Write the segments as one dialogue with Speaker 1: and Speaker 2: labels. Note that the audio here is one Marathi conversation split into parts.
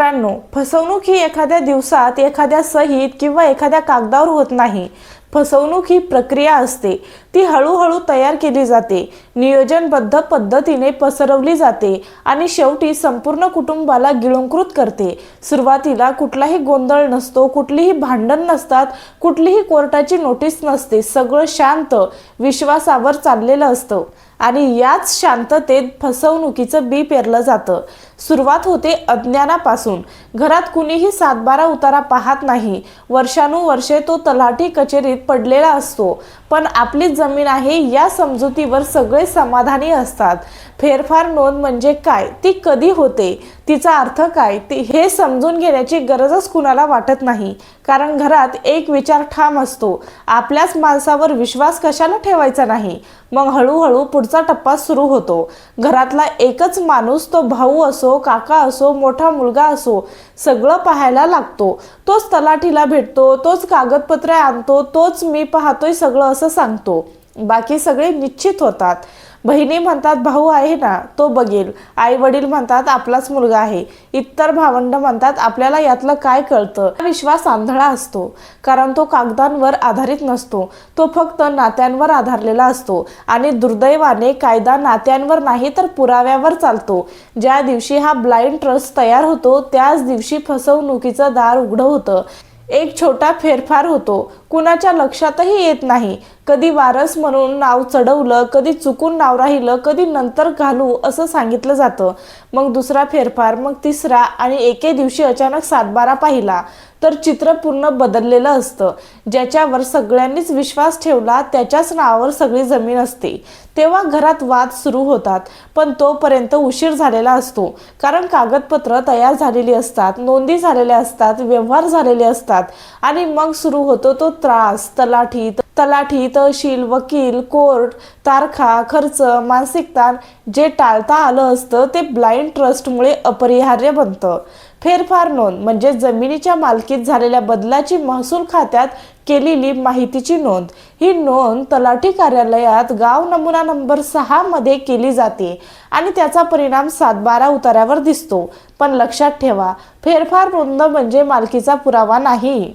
Speaker 1: मित्रांनो फसवणूक ही एखाद्या दिवसात एखाद्या सहीत किंवा एखाद्या कागदावर होत नाही. फसवणूक ही प्रक्रिया असते. ती हळूहळू तयार केली जाते. नियोजनबद्ध पद्धतीने पसरवली जाते आणि शेवटी संपूर्ण कुटुंबाला गिळंकृत करते. सुरुवातीला कुठलाही गोंधळ नसतो कुठलीही भांडण नसतात कुठलीही कोर्टाची नोटीस नसते. सगळं शांत विश्वासावर चाललेलं असतं आणि याच शांततेत फसवणुकीचं बी पेरलं जातं. सुरुवात होते अज्ञानापासून. घरात कुणीही सातबारा उतारा पाहत नाही. वर्षानुवर्षे तो तलाठी कचेरीत पडलेला असतो. पण आपली जमीन आहे या समजुतीवर सगळे समाधानी असतात. फेरफार नोंद म्हणजे काय? ती कधी होते? तिचा अर्थ काय? ती हे समजून घेण्याची गरजच कुणाला वाटत नाही. कारण घरात एक विचार ठाम असतो. आपल्याच माणसावर विश्वास कशाला ठेवायचा नाही? मग हळूहळू पुढचा टप्पा सुरू होतो. घरातला एकच माणूस तो भाऊ असो काका असो मोठा मुलगा असो सगळं पाहायला लागतो. तोच तलाठीला भेटतो तोच कागदपत्रे आणतो तोच मी पाहतोय सगळं असं सांगतो. बाकी सगळे निश्चित होतात. बहिणी म्हणतात भाऊ आहे ना तो बघेल. आई वडील म्हणतात आपलाच मुलगा आहे. इतर भावंड म्हणतात आपल्याला यातलं काय कळतं? हा विश्वास आंधळा असतो कारण तो कागदांवर आधारित नसतो. तो फक्त नात्यांवर आधारलेला असतो आणि दुर्दैवाने कायदा नात्यांवर नाही तर पुराव्यावर चालतो. ज्या दिवशी हा ब्लाइंड ट्रस्ट तयार होतो त्याच दिवशी फसवणुकीचं दार उघडं होतं. एक छोटा फेरफार होतो. कुणाच्या लक्षातही येत नाही. कधी वारस म्हणून नाव चढवलं कधी चुकून नाव राहिलं कधी नंतर घालू असं सांगितलं जातं. मग दुसरा फेरफार मग तिसरा आणि एके दिवशी अचानक सातबारा पाहिला तर चित्र पूर्ण बदललेलं असतं. ज्याच्यावर सगळ्यांनीच विश्वास ठेवला त्याच्याच नावावर सगळी जमीन असते. तेव्हा घरात वाद सुरू होतात पण तोपर्यंत उशीर झालेला असतो. कारण कागदपत्र तयार झालेली असतात नोंदी झालेल्या असतात व्यवहार झालेले असतात. आणि मग सुरू होतो तो त्रास तलाठी तलाठी तहसील वकील कोर्ट तारखा खर्च मानसिक ताण जे टाळता आलं असतं ते ब्लाइंड ट्रस्टमुळे अपरिहार्य बनतं. फेरफार नोंद म्हणजे जमिनीच्या मालकीत झालेल्या बदलाची महसूल खात्यात केलेली माहितीची नोंद. ही नोंद तलाठी कार्यालयात गाव नमुना नंबर सहा मध्ये केली जाते आणि त्याचा परिणाम सातबारा उतार्यावर दिसतो. पण लक्षात ठेवा फेरफार नोंद म्हणजे मालकीचा पुरावा नाही.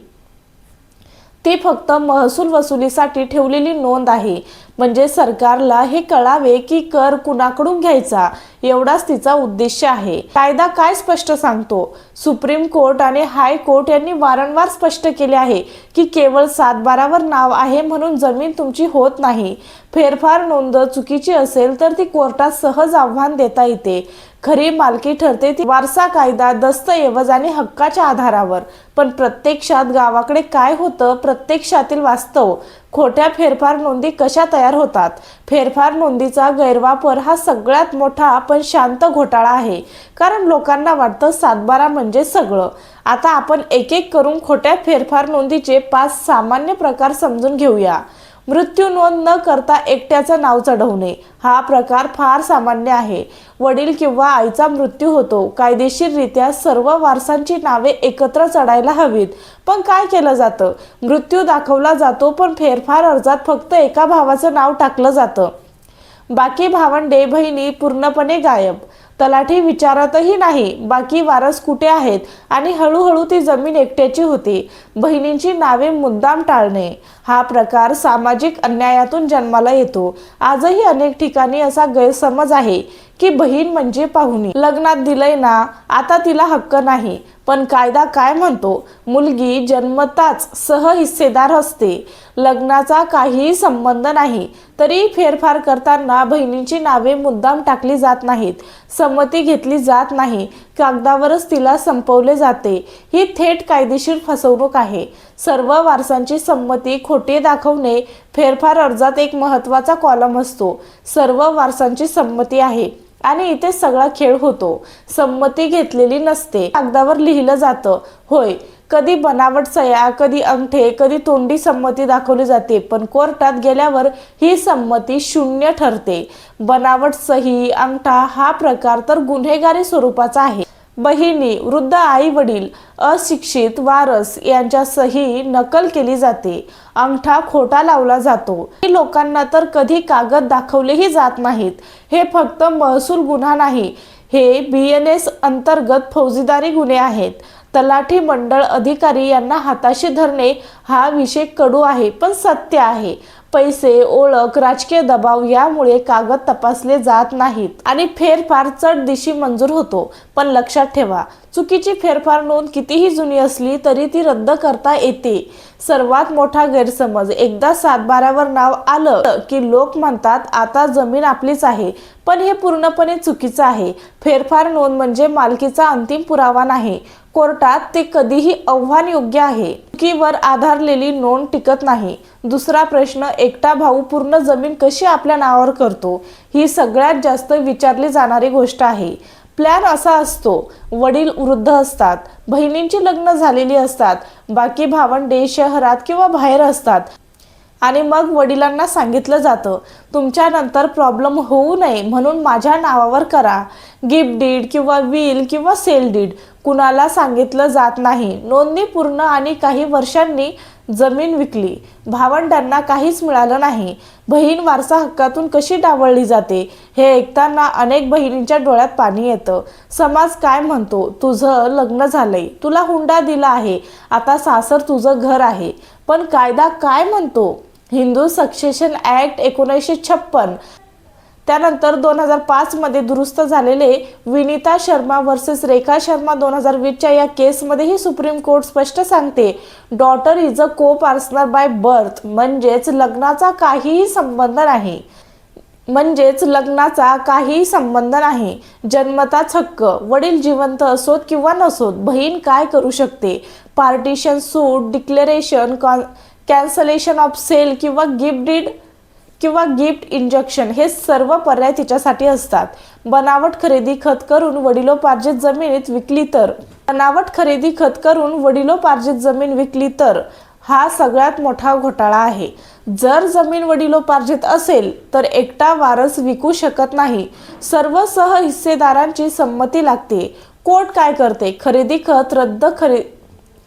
Speaker 1: ती फक्त महसूल वसुलीसाठी ठेवलेली नोंद आहे. म्हणजे सरकारला हे कळावे की कर कुणाकडून घ्यायचा? एवढाच तिचा उद्देश आहे. कायदा काय स्पष्ट सांगतो? सुप्रीम कोर्ट आणि हाय कोर्ट यांनी वारंवार स्पष्ट केले आहे की केवळ सातबारावर नाव आहे म्हणून जमीन तुमची होत नाही. फेरफार नोंद चुकीची असेल तर ती कोर्टात सहज आव्हान देता येते. खरी मालकी ठरते ती वारसा कायदा दस्तऐवज आणि हक्काच्या आधारावर. पण प्रत्यक्षात गावाकडे काय होतं? प्रत्यक्षातील वास्तव. खोट्या फेरफार नोंदी कशा तयार होतात? फेरफार नोंदीचा गैरवापर हा सगळ्यात मोठा पण शांत घोटाळा आहे. कारण लोकांना वाटतं सातबारा म्हणजे सगळं. आता आपण एक एक करून खोट्या फेरफार नोंदीचे पाच सामान्य प्रकार समजून घेऊया. मृत्यू नोंद न करता एकट्याचं नाव चढवणे. हा प्रकार फार सामान्य आहे. वडील किंवा आईचा मृत्यू होतो. कायदेशीररित्या सर्व वारसांची नावे एकत्र चढायला हवीत. पण काय केलं जातं? मृत्यू दाखवला जातो पण फेरफार अर्जात फक्त एका भावाचं नाव टाकलं जातं. बाकी भावंडे बहिणी पूर्णपणे गायब. तलाठी विचारतही नाही. बाकी वारस कुठे आहेत? आणि हळूहळू ती जमीन एकट्याची होती. बहिणींची नावे मुद्दाम टाळणे. हा प्रकार सामाजिक अन्यायातून जन्माला येतो. आजही अनेक ठिकाणी असा गैरसमज आहे की बहीण म्हणजे पाहुणी. लग्नात दिलंय ना आता तिला हक्क नाही. पण कायदा काय म्हणतो? मुलगी जन्मताच सहहिस्सेदार असते. लग्नाचा काहीही संबंध नाही. तरी फेरफार करताना बहिणींची नावे मुद्दाम टाकली जात नाहीत. संमती घेतली जात नाही. कागदावरच तिला संपवले जाते. ही थेट कायदेशीर फसवणूक आहे. सर्व वारसांची संमती खोटे दाखवणे फेरफार अर्जात एक महत्त्वाचा कॉलम असतो. सर्व वारसांची संमती आहे. आणि इथे सगळा खेळ होतो. संमती घेतलेली नसते. कागदावर लिहिलं जातं. होय कधी बनावट सया कधी अंगठे कधी तोंडी संमती दाखवली जाते पण कोर्टात गेल्यावर ही संमती शून्य ठरते. बनावट सही अंगठा हा प्रकार तर गुन्हेगारी स्वरूपाचा आहे. बहिणी वृद्ध आई वडील अशिक्षित वारस यांच्या सही नकल केली जाते. अंगठा खोटा लावला जातो. लोकांना तर कधी कागद दाखवलेही जात नाहीत. हे फक्त महसूल गुन्हा नाही. हे बी एन एस अंतर्गत फौजदारी गुन्हे आहेत. तलाठी मंडळ अधिकारी यांना हाताशी धरणे हा विषय कडू आहे पण सत्य आहे. पैसे ओळख राजकीय दबाव यामुळे कागद तपासले जात नाहीत आणि फेरफार चढ दिशी मंजूर होतो. पण लक्षात ठेवा चुकीची फेरफार नोंद कितीही जुनी असली तरी ती रद्द करता येते. सर्वात मोठा गैरसमज. एकदा सातबारावर नाव आलं की लोक म्हणतात आता जमीन आपलीच आहे पण हे पूर्णपणे चुकीचं आहे. फेरफार नोंद म्हणजे मालकीचा अंतिम पुरावा नाही. कोर्टात ते कधीही आव्हान योग्य आहे. चुकीवर आधारलेली नोंद टिकत नाही. दुसरा प्रश्न एकटा भाऊ पूर्ण जमीन कशी आपल्या नावावर करतो? ही सगळ्यात जास्त विचारली जाणारी गोष्ट आहे. प्लॅन असा असतो वडील वृद्ध असतात बहिणींची लग्न झालेली असतात बाकी भावंडे शहरात किंवा बाहेर असतात. आणि मग वडिलांना सांगितलं जातं तुमच्यानंतर प्रॉब्लेम होऊ नये म्हणून माझ्या नावावर करा. गिफ्ट डीड किंवा विल किंवा सेल डीड कुणाला सांगितलं जात नाही. नोंदणी पूर्ण आणि काही वर्षांनी जमीन विकली. भावंडांना काहीच मिळालं नाही. बहीण वारसा हक्कातून कशी डावळली जाते? हे ऐकताना अनेक बहिणींच्या डोळ्यात पाणी येतं. समाज काय म्हणतो? तुझं लग्न झालंय. तुला हुंडा दिला आहे. आता सासर तुझं घर आहे. पण कायदा काय म्हणतो? हिंदू सक्सेशन ॲक्ट एकोणीसशे छप्पन. त्यानंतर दोन हजार पाचमध्ये दुरुस्त झालेले विनीता शर्मा वर्सेस रेखा शर्मा दोन हजार वीसच्या या केसमध्येही सुप्रीम कोर्ट स्पष्ट सांगते डॉटर इज अ को पार्सनर बाय बर्थ म्हणजेच लग्नाचा काहीही संबंध नाही. म्हणजेच लग्नाचा काहीही संबंध नाही. जन्मताच हक्क. वडील जिवंत असोत किंवा नसोत बहीण काय करू शकते? Partition suit declaration con cancellation of sale किंवा गिफ्ट डीड किंवा गिफ्ट इंजेक्शन हे सर्व पर्याय तिच्यासाठी असतात. बनावट खरेदी खत करून वडिलोपार्जित जमिनीत विकली तर. बनावट खरेदी खत करून वडिलोपार्जित जमीन विकली तर. हा सगळ्यात मोठा घोटाळा आहे. जर जमीन वडिलोपार्जित असेल तर एकटा वारस विकू शकत नाही. सर्व सह हिस्सेदारांची संमती लागते. कोर्ट काय करते? खरेदी खत रद्द खरे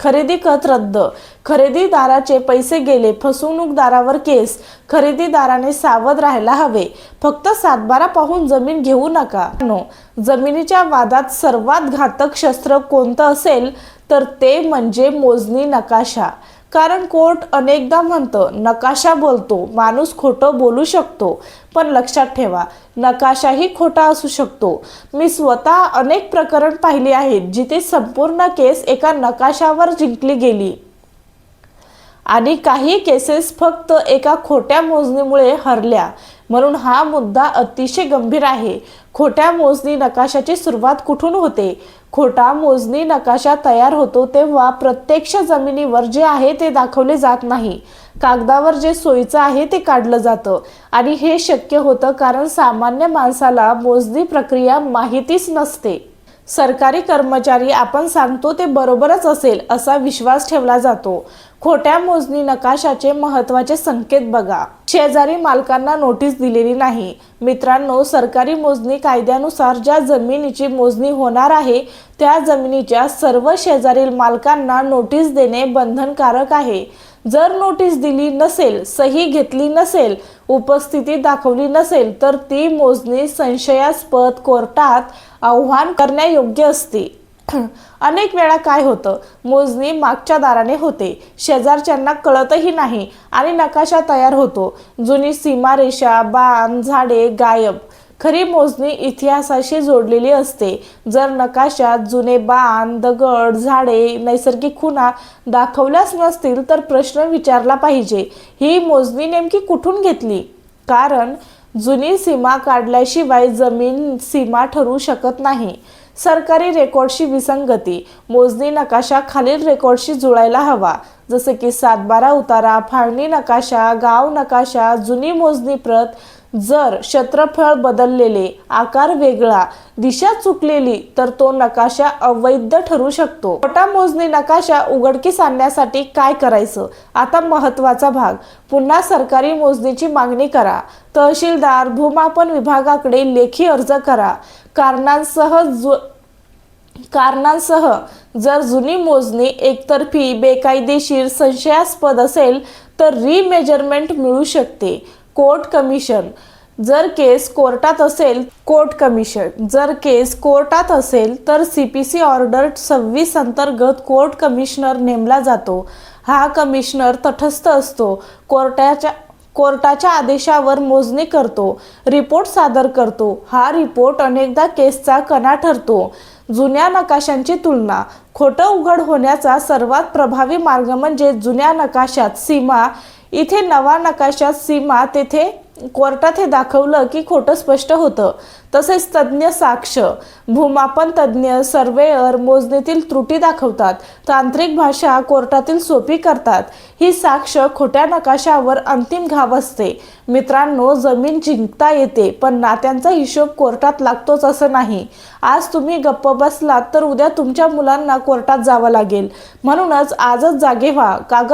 Speaker 1: खरेदी खत रद्द. खरेदीदाराचे पैसे गेले फसवणूकदारावर केस. खरेदीदाराने सावध राहायला हवे. फक्त सातबारा पाहून जमीन घेऊ नका. नो जमिनीच्या वादात सर्वात घातक शस्त्र कोणतं असेल तर ते म्हणजे मोजणी नकाशा. कारण कोर्ट अनेकदा म्हणतं नकाशा बोलतो माणूस खोटं बोलू शकतो. पण लक्षात ठेवा नकाशाही खोटा असू शकतो. मी स्वतः अनेक प्रकरण पाहिली आहेत जिथे संपूर्ण केस एका नकाशावर जिंकली गेली. आणि काही केसेस फक्त एका खोट्या मोजणीमुळे हरल्या. म्हणून हा मुद्दा अतिशय गंभीर आहे. खोट्या मोजणी नकाशाची सुरुवात कुठून होते? खोटा मोजणी नकाशा तयार होतो तेव्हा प्रत्यक्ष जमिनीवर जे आहे ते दाखवले जात नाही. कागदावर जे सोयीचं आहे ते काढलं जातं. आणि हे शक्य होतं कारण सामान्य माणसाला मोजणी प्रक्रिया माहितीच नसते. सरकारी कर्मचारी आपण सांगतो ते बरोबरच असेल असा विश्वास ठेवला जातो. खोट्या मोजणी नकाशाचे महत्त्वाचे संकेत बघा. शेजारी मालकांना नोटीस दिलेली नाही. मित्रांनो सरकारी मोजणी कायद्यानुसार ज्या जमिनीची मोजणी होणार आहे त्या जमिनीच्या सर्व शेजारील मालकांना नोटीस देणे बंधनकारक आहे. जर नोटीस दिली नसेल सही घेतली नसेल उपस्थिती दाखवली नसेल तर ती मोजणी संशयास्पद कोर्टात आव्हान करण्यायोग्य असते. अनेक वेळा काय होतं? मोजणी मागच्या दाराने होते. शेजारच्यांना कळतही नाही आणि नकाशा तयार होतो. जुनी सीमारेषा बाण झाडे गायब. खरी मोजणी इतिहासाशी जोडलेली असते. जर नकाशात जुने बाण दगड झाडे नैसर्गिक खुणा दाखवल्याच नसतील तर प्रश्न विचारला पाहिजे. ही मोजणी नेमकी कुठून घेतली? कारण जुनी सीमा काढल्याशिवाय जमीन सीमा ठरू शकत नाही. सरकारी रेकॉर्डशी विसंगती. मोजणी नकाशा खालील रेकॉर्डशी जुळायला हवा. जसे की सातबारा उतारा फाळणी नकाशा गाव नकाशा जुनी मोजणी प्रत जर क्षेत्रफळ बदललेले आकार वेगळा दिशा चुकलेली तर तो नकाशा अवैध ठरू शकतो. छोटा मोजणी नकाशा उघडकीस आणण्यासाठी काय करायचं? आता महत्त्वाचा भाग. पुन्हा सरकारी मोजणीची मागणी करा. तहसीलदार भूमापन विभागाकडे लेखी अर्ज करा. कारणांसह जु कारणांसह जर जुनी मोजणी एकतर्फी बेकायदेशीर संशयास्पद असेल तर रिमेजरमेंट मिळू शकते. Court commission. जर केस कोर्टात असेल कोर्ट कमिशन. जर केस कोर्टात असेल तर सी पी सी ऑर्डर सव्वीस अंतर्गत कोर्ट कमिशनर नेमला जातो. हा कमिशनर तटस्थ असतो. कोर्टाच्या कोर्टाच्या आदेशावर मोजणी करतो. रिपोर्ट सादर करतो. हा रिपोर्ट अनेकदा केसचा कणा ठरतो. जुन्या नकाशांची तुलना. खोटं उघड होण्याचा सर्वात प्रभावी मार्ग म्हणजे जुन्या नकाशात सीमा इथे नवा नकाशात सीमा तेथे कोर्टात हे दाखवलं की खोटं स्पष्ट होतं. तसेच तज्ज्ञ साक्ष भूमापन तज्ज्ञ सर्वेअर मोजणीतील त्रुटी दाखवतात. तांत्रिक भाषा कोर्टातील सोपी करतात. ही साक्ष खोट्या नकाशावर अंतिम घाव असते. मित्रांनो जमीन जिंकता येते पण नात्यांचा हिशोब कोर्टात लागतोच असं नाही. आज तुम्ही गप्प बसलात तर उद्या तुमच्या मुलांना कोर्टात जावं लागेल. म्हणूनच आजच जागे व्हा. कागद